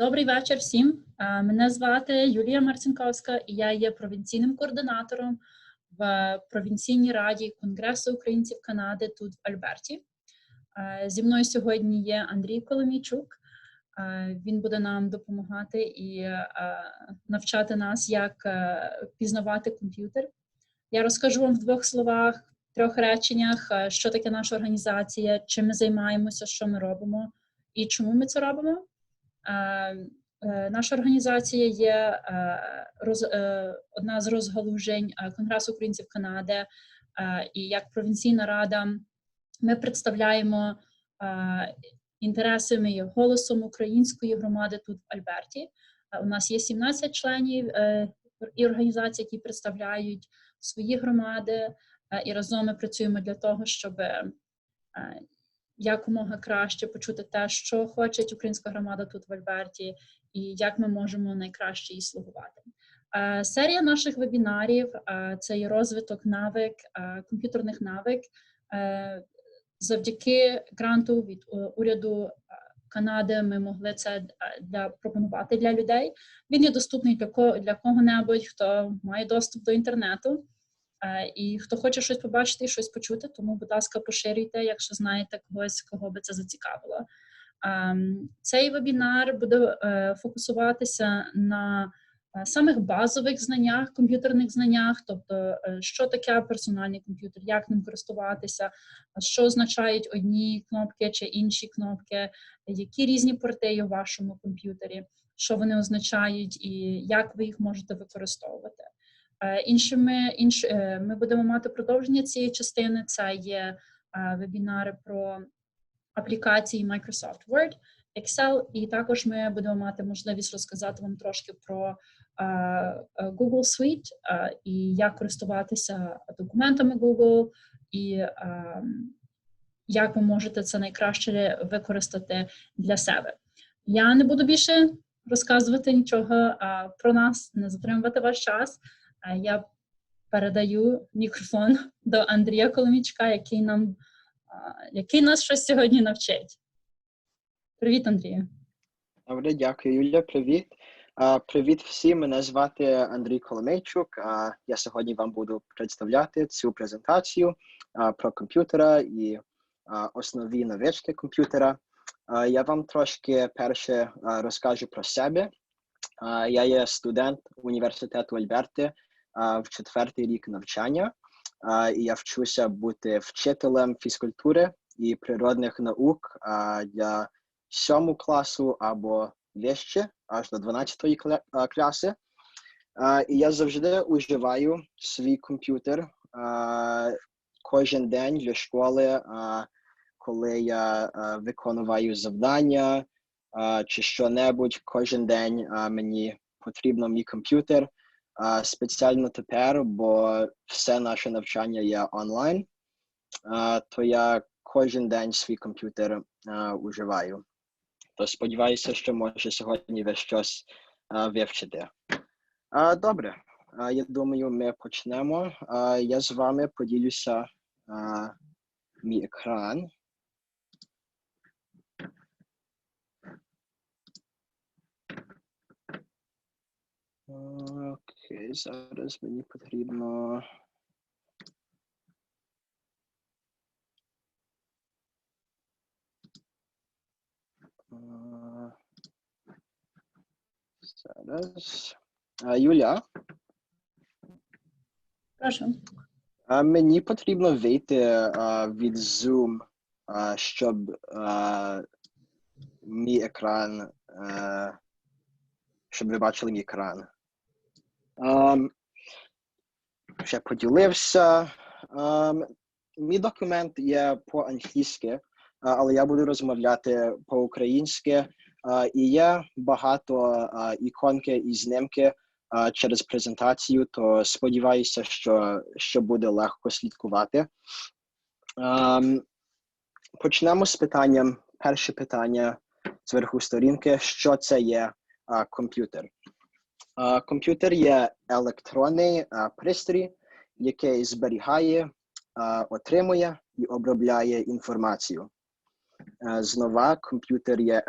Добрий вечір всім. Мене звати Юлія Марцинковська, і я є провінційним координатором в провінційній раді Конгресу українців Канади тут в Альберті. Зі мною сьогодні є Андрій Коломійчук. Він буде нам допомагати і навчати нас, як е, пізнавати комп'ютер. Я розкажу вам в двох словах, трьох реченнях, е, що таке наша організація, чим ми займаємося, що ми робимо і чому ми це робимо. Е, е, Наша організація є е, роз, одна з розгалужень Конгресу українців Канади, і як провінційна рада ми представляємо е, інтереси, ми є голосом української громади тут в Альберті. У нас є 17 членів і організацій, які представляють свої громади, і разом ми працюємо для того, щоб якомога краще почути те, що хоче українська громада тут в Альберті, і як ми можемо найкраще їй слугувати. Е, Серія наших вебінарів е, це є розвиток навик, е, комп'ютерних навик. Завдяки гранту від уряду Канади ми могли це для пропонувати для людей. Він є доступний для ко- для кого-небудь, хто має доступ до інтернету. Е, І хто хоче щось побачити і щось почути, тому, будь ласка, поширюйте, якщо знаєте когось, кого би це зацікавило. Ем, Цей вебінар буде е, фокусуватися на е, самих базових знаннях, комп'ютерних знаннях, тобто, що таке персональний комп'ютер, як ним користуватися, що означають одні кнопки чи інші кнопки, які різні порти у вашому комп'ютері, що вони означають і як ви їх можете використовувати. Е, Іншими інш, е, ми будемо мати продовження цієї частини. Це є е, вебінари про аплікації Microsoft Word, Excel, і також ми будемо мати можливість розказати вам трошки про Google Suite і як користуватися документами Google, і е, як ви можете це найкраще використати для себе. Я не буду більше розказувати нічого про нас, не затримувати ваш час. Е, Я передаю мікрофон до Андрія Коломічка, який нам який нас щось сьогодні навчить. Привіт, Андрію. Добре, дякую, Юля. Привіт. Привіт всім. Мене звати Андрій Коломейчук. Я сьогодні вам буду представляти цю презентацію про комп'ютера і основні навички комп'ютера. Я вам трошки перше розкажу про себе. Я є студент університету Альберти в четвертий рік навчання. І я вчуся бути вчителем фізкультури і природних наук для сьому класу або вище, аж до 12 кла- класи. І я завжди уживаю свій комп'ютер кожен день для школи, коли я виконую завдання чи що-небудь, кожен день мені потрібно мій комп'ютер. Спеціально тепер, бо все наше навчання є онлайн, то я кожен день свій комп'ютер уживаю. То сподіваюся, що може сьогодні ви щось вивчити. Добре, я думаю, ми почнемо. Я з вами поділюся мій екран. Окей, зараз мені потрібно. Зараз. А, Юля, Прошу. а мені потрібно вийти а, від Zoom, а, щоб а, мій екран, а, щоб ви бачили мій екран. Ам, ще поділився. Ам, мій документ є по-англійськи, але я буду розмовляти по-українськи. А, І є багато а, іконки і знімки через презентацію, то сподіваюся, що, що буде легко слідкувати. Ам, Почнемо з питанням. Перше питання зверху сторінки: що це є комп'ютер? Комп'ютер є електронний пристрій, який зберігає, отримує і обробляє інформацію. Знова, комп'ютер є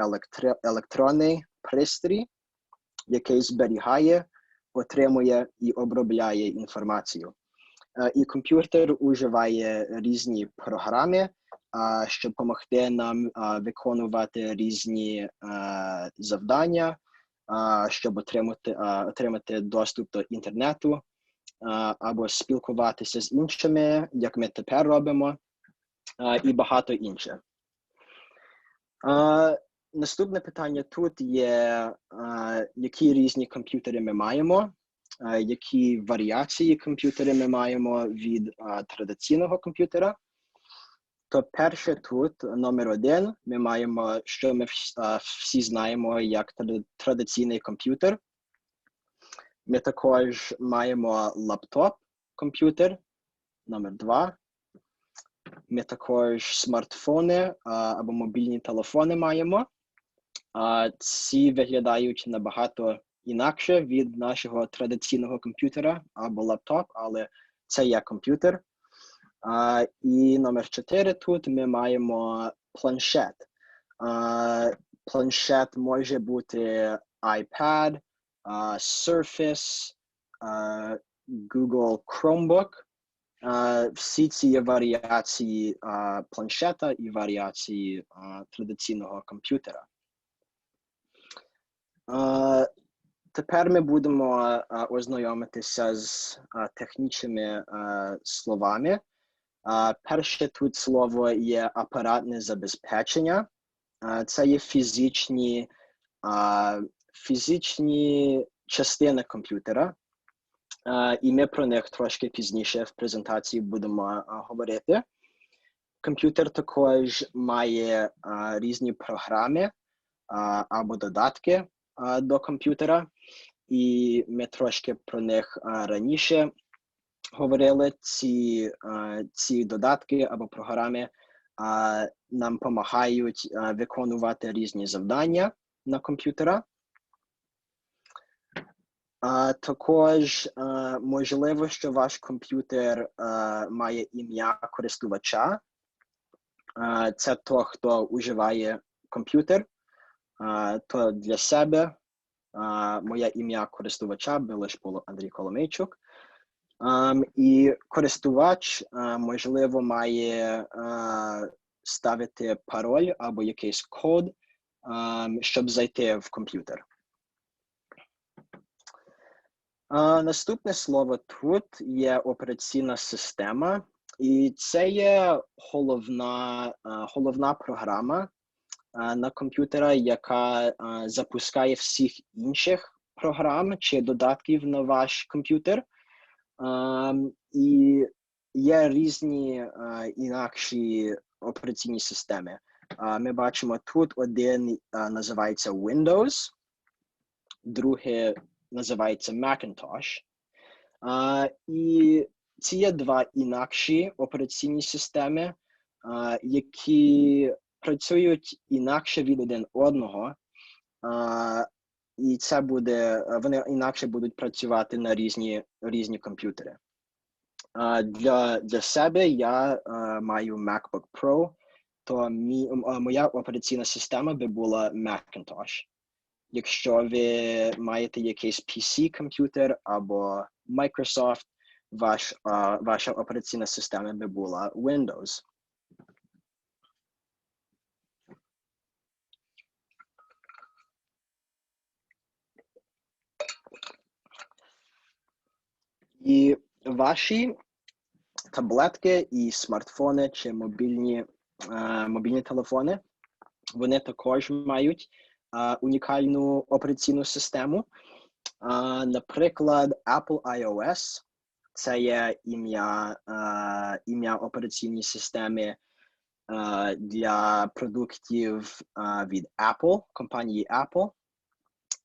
електронний пристрій, який зберігає, отримує і обробляє інформацію. І комп'ютер уживає різні програми, щоб допомогти нам виконувати різні е, завдання, щоб отримати, отримати доступ до інтернету або спілкуватися з іншими, як ми тепер робимо, і багато інше. Наступне питання тут є, які різні комп'ютери ми маємо, які варіації комп'ютери ми маємо від традиційного комп'ютера. То перше тут номер один. Ми маємо, що ми всі знаємо як традиційний комп'ютер. Ми також маємо лаптоп комп'ютер номер два. Ми також смартфони або мобільні телефони маємо. Ці виглядають набагато інакше від нашого традиційного комп'ютера або лаптоп, але це є комп'ютер. А, і номер 4 тут ми маємо планшет. А, планшет може бути iPad, а, Surface, а, Google Chromebook. А, всі ці є варіації а, планшета і варіації а, традиційного комп'ютера. Тепер ми будемо ознайомитися з технічними словами. Перше тут слово є апаратне забезпечення. Це є фізичні, фізичні частини комп'ютера. І ми про них трошки пізніше в презентації будемо говорити. Комп'ютер також має різні програми або додатки до комп'ютера, і ми трошки про них раніше говорили. Ці, ці додатки або програми нам допомагають виконувати різні завдання на комп'ютера. Також а, можливо, що ваш комп'ютер має ім'я користувача. Це то, хто уживає комп'ютер. То для себе моє ім'я користувача було Андрій Коломийчук. Ам, і користувач, а, можливо, має а, ставити пароль або якийсь код, ам, щоб зайти в комп'ютер. А, наступне слово тут є операційна система, і це є головна, а, головна програма а, на комп'ютера, яка а, запускає всіх інших програм чи додатків на ваш комп'ютер. І є різні інакші операційні системи. Ми бачимо тут один називається Windows, друге називається Macintosh. І ці є два інакші операційні системи, які працюють інакше від один одного. І це буде, вони інакше будуть працювати на різні, різні комп'ютери. Для, для себе я а, маю MacBook Pro, то мій, а, моя операційна система би була Macintosh. Якщо ви маєте якийсь PC-комп'ютер або Microsoft, ваш, ваша операційна система би була Windows. І ваші таблетки і смартфони чи мобільні, е, мобільні телефони, вони також мають е, унікальну операційну систему. Е, наприклад, Apple iOS це є ім'я, ім'я операційної системи для продуктів від Apple, компанії Apple.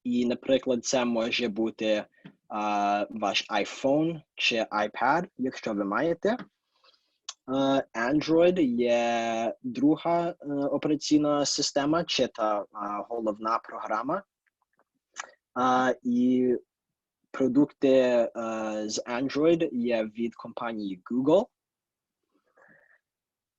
І, наприклад, це може бути ваш iPhone чи iPad, якщо ви маєте. Android є друга е, операційна система, чи та головна програма. І продукти е, з Android є від компанії Google.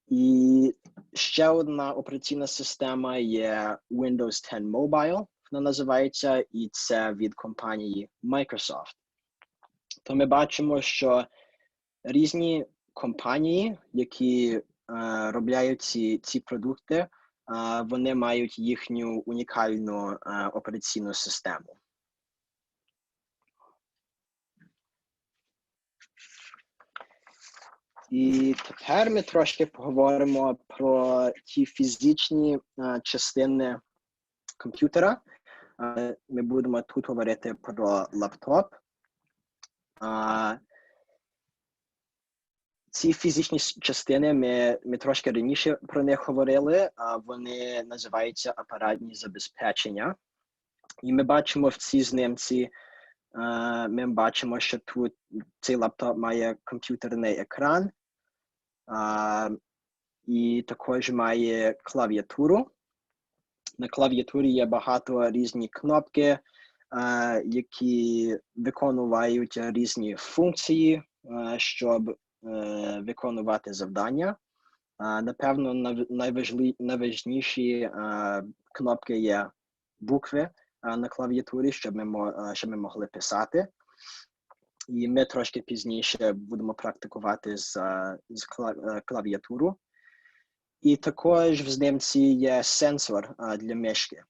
І ще одна операційна система є Windows 10 Mobile. Вона називається, і це від компанії Microsoft. То ми бачимо, що різні компанії, які е, робляють ці, ці продукти, е, вони мають їхню унікальну е, операційну систему. І тепер ми трошки поговоримо про ті фізичні частини комп'ютера. Ми будемо тут говорити про лаптоп. Ці фізичні частини ми, ми трошки раніше про них говорили, а вони називаються апаратні забезпечення. І ми бачимо в цій знимці, е, ми бачимо, що тут цей лаптоп має комп'ютерний екран, і також має клавіатуру. На клавіатурі є багато різні кнопки, е, які виконують різні функції, е, щоб е, виконувати завдання. Напевно, найважніші кнопки є букви на клавіатурі, щоб ми, щоб ми могли писати. І ми трошки пізніше будемо практикувати з, з клавіатуру. І також в знімці є сенсор для мишки.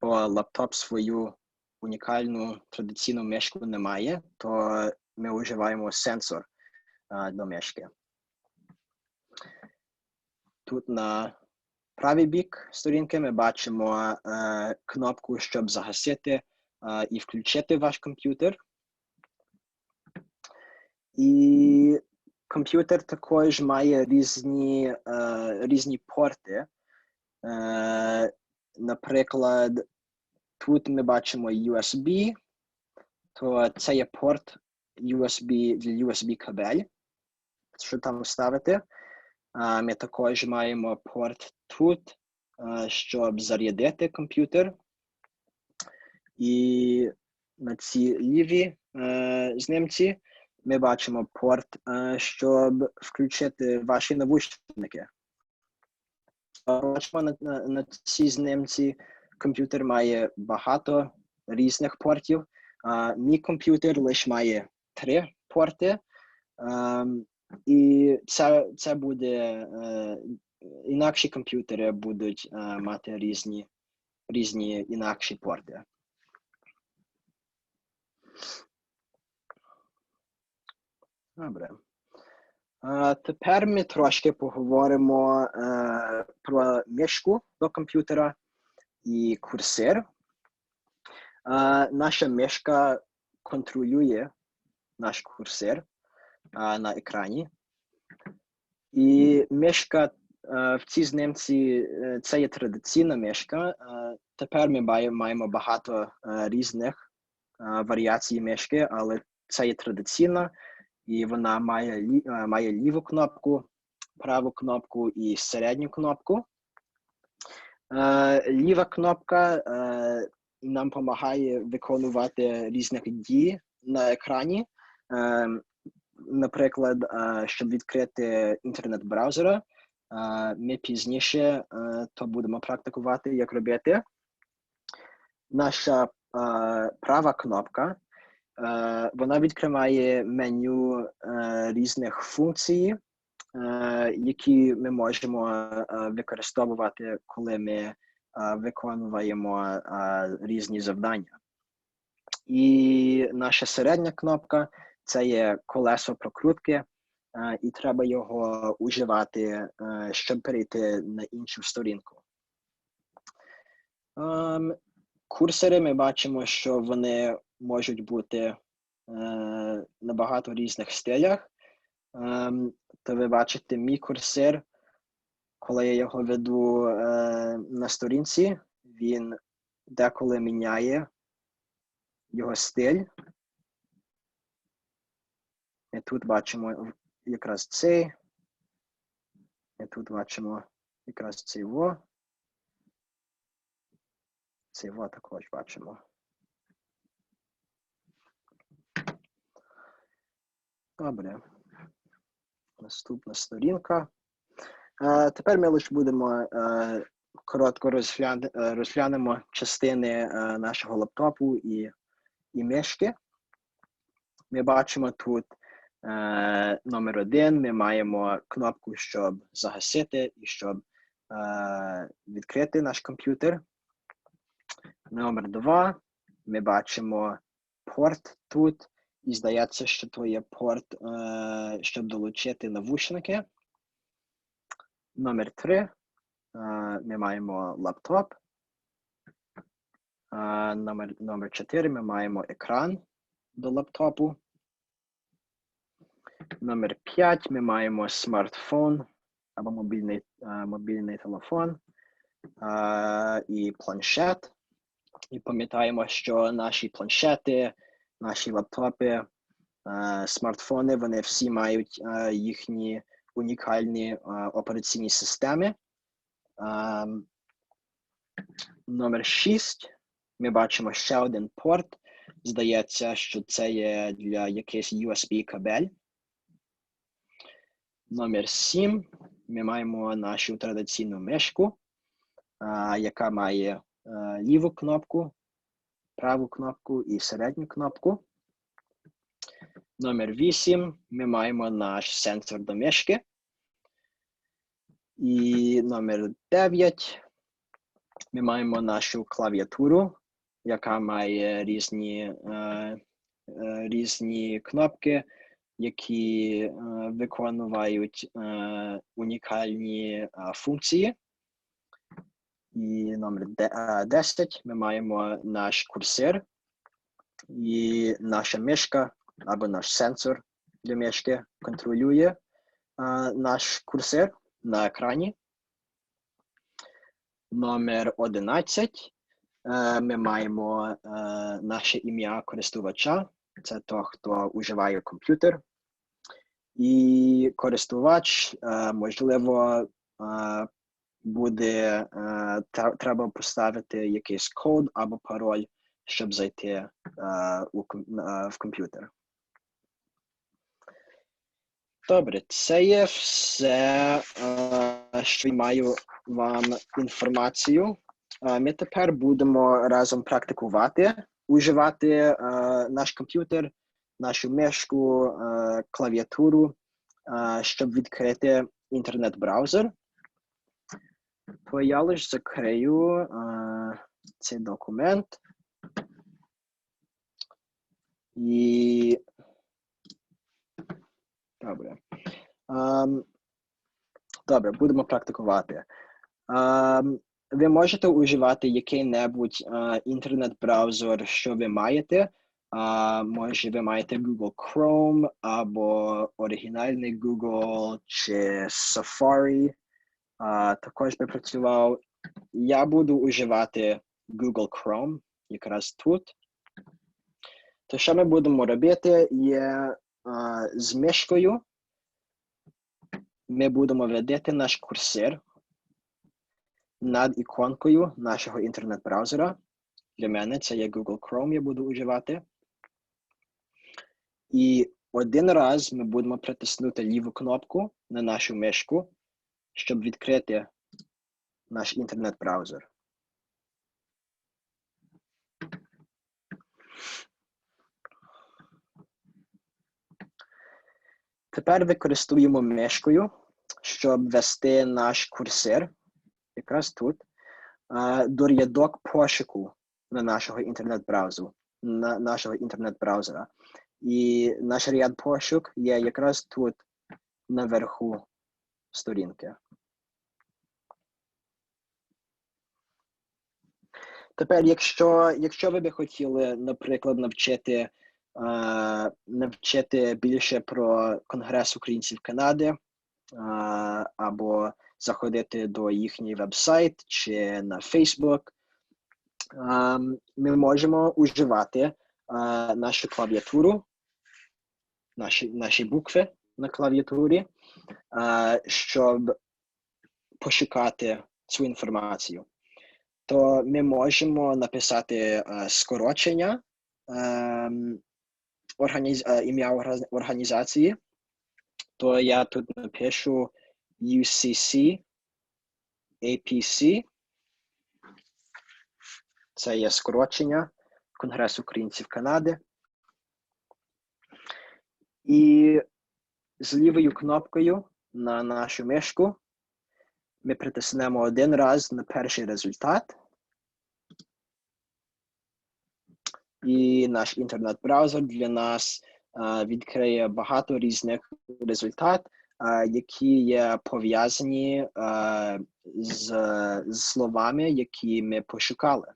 Бо лаптоп свою унікальну традиційну мишку не має, то ми вживаємо сенсор до мишки. Тут на правий бік сторінки ми бачимо е, кнопку, щоб загасити е, і включити ваш комп'ютер. І комп'ютер також має різні, е, різні порти. Е, наприклад, тут ми бачимо USB, то це є порт USB для USB кабель, що там вставити. А ми також маємо порт тут, е, щоб зарядити комп'ютер. І на цій лівій е, знімці ми бачимо порт, е, щоб включити ваші навушники. Бачимо на, на, на цій знімці комп'ютер має багато різних портів. А, мій комп'ютер лише має три порти. І це, це буде е, інакші комп'ютери будуть е, мати різні, різні інакші порти. Добре. А, тепер ми трошки поговоримо е, про мишку до комп'ютера і курсир. А, наша мишка контролює наш курсир на екрані. І мишка е, в цій знімці е, це є традиційна мишка. Е, тепер ми маємо багато е, різних е, варіацій мишки, але це є традиційна, і вона має, е, має ліву кнопку, праву кнопку і середню кнопку. Е, Ліва кнопка е, нам допомагає виконувати різних дій на екрані. Наприклад, щоб відкрити інтернет-браузера, ми пізніше то будемо практикувати, як робити. Наша права кнопка вона відкриває меню е, різних функцій, е, які ми можемо е, використовувати, коли ми е, виконуємо е, різні завдання. І наша середня кнопка це є колесо прокрутки, е, і треба його уживати, е, щоб перейти на іншу сторінку. Ем, Курсори ми бачимо, що вони можуть бути е, на багато різних стилях. Ем, То ви бачите мій курсир, коли я його веду е, на сторінці, він деколи міняє його стиль. І тут бачимо якраз цей. І тут бачимо якраз цей во. Цей во також бачимо. Добре. Наступна сторінка. Е, тепер ми лише будемо е, коротко розгляне- е, розглянемо частини е, нашого лаптопу і, і мишки. Ми бачимо тут е, номер один. Ми маємо кнопку, щоб загасити і щоб е, відкрити наш комп'ютер. Номер два. Ми бачимо порт тут. І здається, що то є порт, е, щоб долучити навушники. Номер три. Е, Ми маємо лаптоп. Е, Номер, номер 4 ми маємо екран до лаптопу. Номер 5 ми маємо смартфон або мобільний, е, мобільний телефон і планшет. І пам'ятаємо, що наші планшети, наші лаптопи, е, смартфони, вони всі мають е, їхні унікальні е, операційні системи. Ем, Номер 6. Ми бачимо ще один порт. Здається, що це є для якийсь USB кабель. Номер 7. Ми маємо нашу традиційну мишку, яка має ліву кнопку, праву кнопку і середню кнопку. Номер 8. Ми маємо наш сенсор до мишки. І номер 9. Ми маємо нашу клавіатуру, яка має різні, е, е, різні кнопки, які е, виконують е, унікальні е, функції. І номер е, 10 ми маємо наш курсор і наша мишка або наш сенсор для мишки контролює е, наш курсор на екрані. Номер 11. Е, Ми маємо е, наше ім'я користувача. Це то, хто уживає комп'ютер. І користувач, е, можливо, буде е, треба поставити якийсь код або пароль, щоб зайти е, е, в комп'ютер. Добре, це є все, що я маю вам інформацію. Ми тепер будемо разом практикувати, уживати наш комп'ютер, нашу мишку, клавіатуру, щоб відкрити інтернет-браузер. То я лише закрию е, цей документ. І Добре. Ем, добре, будемо практикувати. Ем, ви можете уживати який-небудь е, інтернет-браузер, що ви маєте. А, може, ви маєте Google Chrome або оригінальний Google чи Safari. А, також працював. Я буду уживати Google Chrome якраз тут. То що ми будемо робити є а, з мишкою. Ми будемо ведити наш курсор над іконкою нашого інтернет-браузера. Для мене це є Google Chrome, я буду уживати. І один раз ми будемо притиснути ліву кнопку на нашу мишку, щоб відкрити наш інтернет-браузер. Тепер використовуємо мишкою, щоб ввести наш курсор, якраз тут, до рядок пошуку на нашого інтернет-браузеру, на нашого інтернет-браузера. І наш ряд пошук є якраз тут наверху сторінки. Тепер, якщо, якщо ви би хотіли, наприклад, навчити, е, навчити більше про Конгрес українців Канади, е, або заходити до їхній веб-сайт чи на Facebook, е, ми можемо уживати е, нашу клавіатуру, наші, наші букви на клавіатурі, щоб пошукати цю інформацію то ми можемо написати е, скорочення ем, е, ім'я організації. То я тут напишу UCC APC Це є скорочення Конгресу українців Канади. І з лівою кнопкою на нашу мишку ми притиснемо один раз на перший результат. І наш інтернет-браузер для нас а, відкриє багато різних результат, а, які є пов'язані з, з словами, які ми пошукали.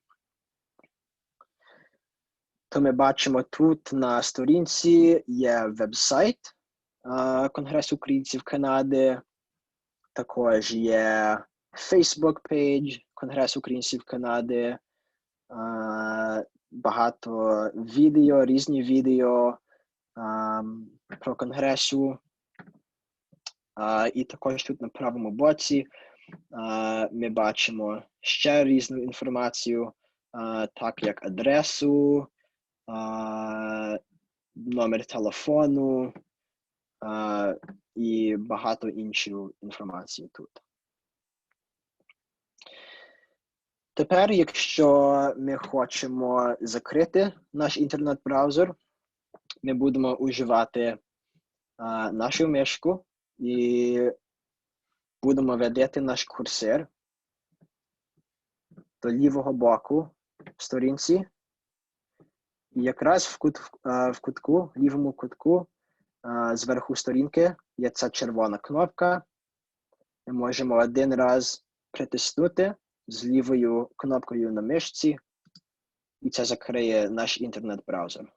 То ми бачимо тут на сторінці є веб-сайт а, Конгресу українців Канади, також є Facebook page Конгресу українців Канади, багато відео, різні відео про конгресу. І також тут на правому боці ми бачимо ще різну інформацію, так як адресу, номер телефону і багато іншої інформації тут. Тепер, якщо ми хочемо закрити наш інтернет-браузер, ми будемо уживати а, нашу мишку і будемо ведити наш курсор до лівого боку сторінці. І якраз в, кут, а, в кутку, лівому кутку, зверху сторінки є ця червона кнопка. Ми можемо один раз притиснути з лівою кнопкою на мишці, і це закриє наш інтернет-браузер.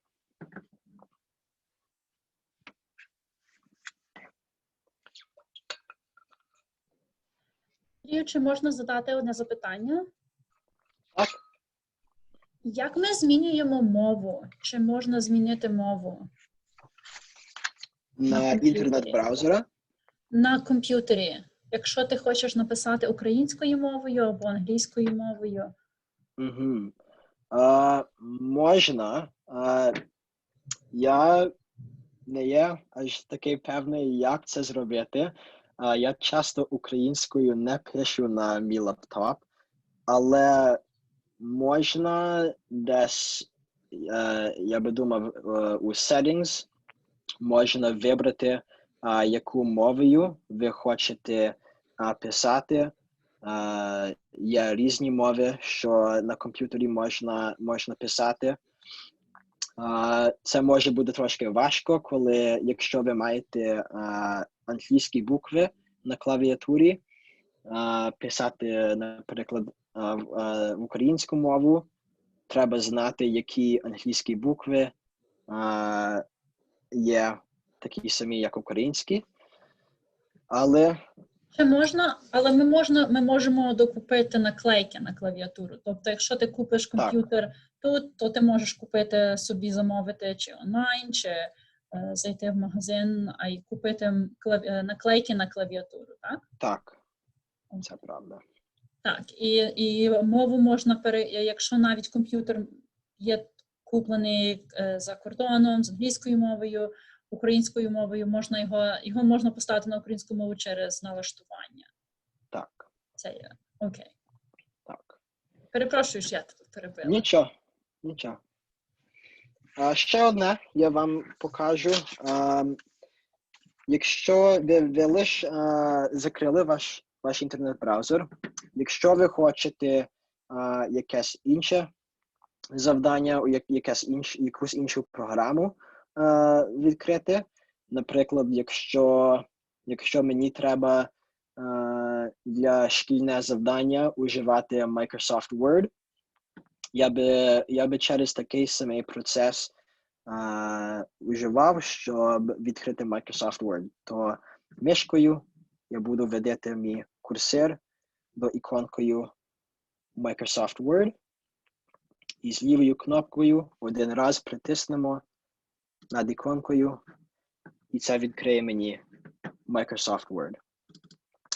Чи можна задати одне запитання? Так. Як ми змінюємо мову? Чи можна змінити мову На інтернет-браузера на комп'ютері? Якщо ти хочеш написати українською мовою або англійською мовою, Угу. А, можна. А, я не є аж такий певний, як це зробити. А, я часто українською не пишу на мій лаптоп, але можна десь, е, я би думав, е, у settings можна вибрати, а, яку мовою ви хочете а, писати. А, є різні мови, що на комп'ютері можна, можна писати. А, це може бути трошки важко, коли якщо ви маєте а, англійські букви на клавіатурі, а, писати, наприклад, а, в, українську мову, треба знати, які англійські букви а, є такі самі, як українські. Але чи можна, але ми можна, ми можемо докупити наклейки на клавіатуру. Тобто, якщо ти купиш Так. комп'ютер тут, то ти можеш купити собі замовити чи онлайн, чи е, зайти в магазин, а й купити клаві- е, наклейки на клавіатуру, так? так, це правда. Так, і, і мову можна пере, якщо навіть комп'ютер є куплений е, за кордоном з англійською мовою, українською мовою, можна його, його можна поставити на українську мову через налаштування. Так, Це є окей. так. Перепрошую, що я тут перебила. Нічого, нічого. А ще одне я вам покажу. А, якщо ви, ви лише а, закрили ваш, ваш інтернет-браузер, якщо ви хочете а, якесь інше завдання, якесь інш, якусь іншу програму а, відкрити, наприклад, якщо, якщо мені треба а, для шкільне завдання уживати Microsoft Word, я би, я би через такий самий процес а, уживав, щоб відкрити Microsoft Word. То мишкою я буду ведити мій курсор до іконкою Microsoft Word. І з лівою кнопкою один раз притиснемо над іконкою, і це відкриє мені Microsoft Word.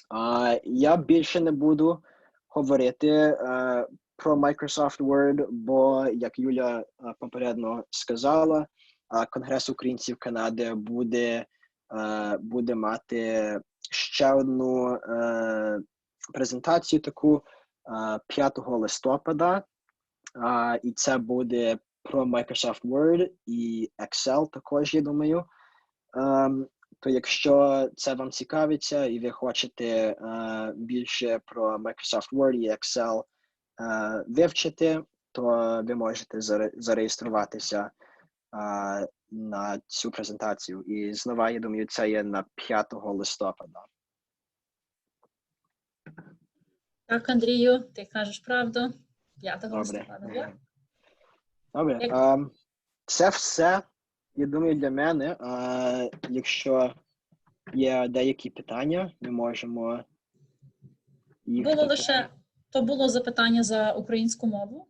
А, я більше не буду говорити е, про Microsoft Word, бо, як Юля е, попередньо сказала, е, Конгрес українців Канади буде, е, буде мати ще одну е, презентацію таку е, 5 листопада і це буде про Microsoft Word і Excel також, я думаю. Ем, то якщо це вам цікавиться і ви хочете е, більше про Microsoft Word і Excel е, вивчити, то ви можете зареєструватися е, на цю презентацію. І знову, я думаю, це є на 5 листопада. Так, Андрію, ти кажеш правду. 5 Добре. листопада. да? Добре. Як- ем, це все, я думаю, для мене. Е, якщо є деякі питання, ми можемо їх Було запитати. лише то було запитання за українську мову.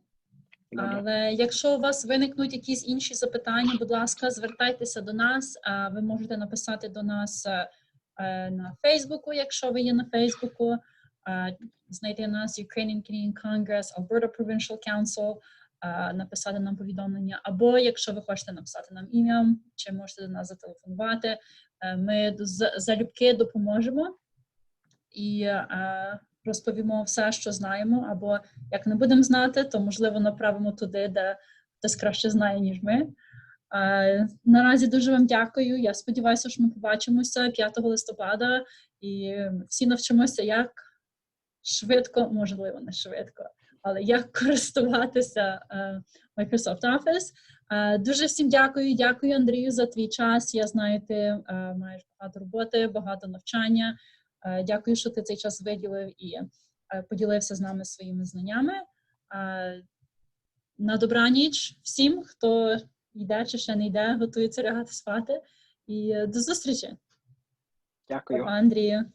Добре. Але якщо у вас виникнуть якісь інші запитання, будь ласка, звертайтеся до нас. Ви можете написати до нас е, е, на Фейсбуку, якщо ви є на Фейсбуку. Знайти нас Ukrainian Canadian Congress, Alberta Provincial Council, написати нам повідомлення. Або якщо ви хочете написати нам ім'я, чи можете до нас зателефонувати. Е, Ми залюбки допоможемо і розповімо все, що знаємо. Або як не будемо знати, то можливо направимо туди, де хтось краще знає, ніж ми. Наразі дуже вам дякую. Я сподіваюся, що ми побачимося 5 листопада і всі навчимося, як швидко, можливо, не швидко, але як користуватися е, Microsoft Office. Е, Дуже всім дякую. Дякую, Андрію, за твій час. Я знаю, ти е, маєш багато роботи, багато навчання. Дякую, що ти цей час виділив і поділився з нами своїми знаннями. На добраніч всім, хто йде чи ще не йде, готується лягати спати. І до зустрічі, Дякую. Папа, Андрію.